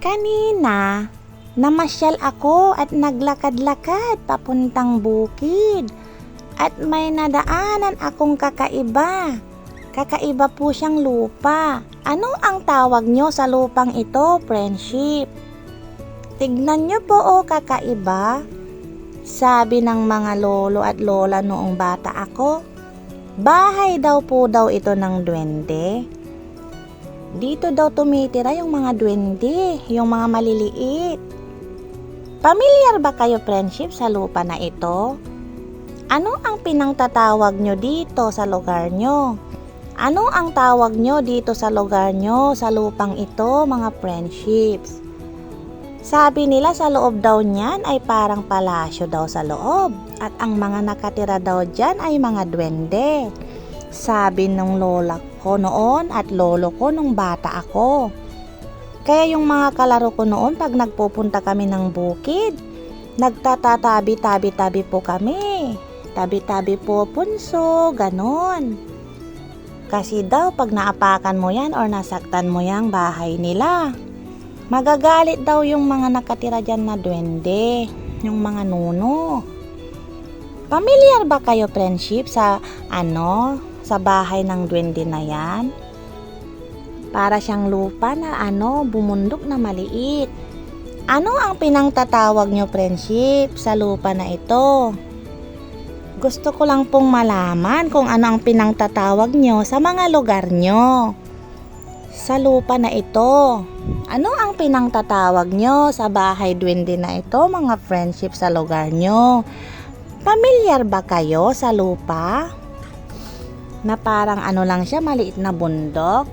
Kanina, namasyal ako at naglakad-lakad papuntang bukid. At may nadaanan akong kakaiba. Kakaiba po siyang lupa. Ano ang tawag nyo sa lupang ito, friendship? Tignan nyo po o kakaiba. Sabi ng mga lolo at lola noong bata ako, bahay daw po daw ito ng duwende. Dito daw tumitira yung mga duwende, yung mga maliliit. Pamilyar ba kayo friendship sa lupa na ito? Ano ang pinangtatawag nyo dito sa lugar nyo? Ano ang tawag nyo dito sa lugar nyo sa lupang ito mga friendships? Sabi nila sa loob daw niyan ay parang palasyo daw sa loob at ang mga nakatira daw dyan ay mga duwende. Sabi ng lola ko noon at lolo ko nung bata ako. Kaya yung mga kalaro ko noon pag nagpupunta kami ng bukid, nagtatatabi-tabi-tabi po kami. Tabi-tabi po punso, ganon. Kasi daw pag naapakan mo yan or nasaktan mo yang bahay nila, magagalit daw yung mga nakatira dyan na duwende, yung mga nuno. Pamilyar ba kayo friendship sa ano, sa bahay ng duwende na yan? Para siyang lupa na ano, bumundok na maliit. Ano ang pinangtatawag nyo friendship sa lupa na ito? Gusto ko lang pong malaman kung ano ang pinangtatawag nyo sa mga lugar nyo. Sa lupa na ito, ano ang pinangtatawag nyo sa bahay duwende na ito mga friendship sa lugar nyo? Pamilyar ba kayo sa lupa? Na parang ano lang siya, maliit na bundok?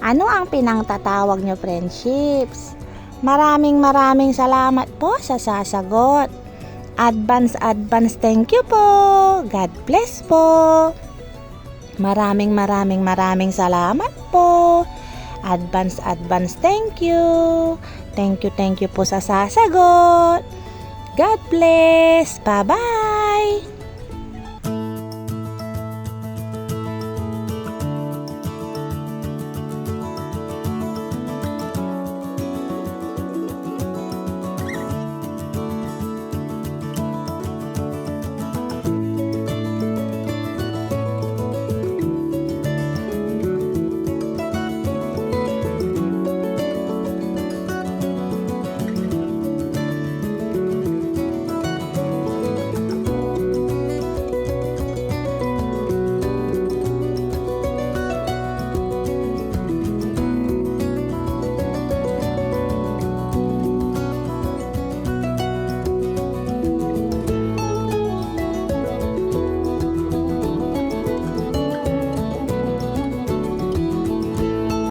Ano ang pinangtatawag nyo friendships? Maraming maraming salamat po sa sasagot. Advance, advance, thank you po. God bless po. Maraming maraming maraming salamat po. Advance, advance, thank you. Thank you, thank you po sa sasagot. God bless. Bye-bye.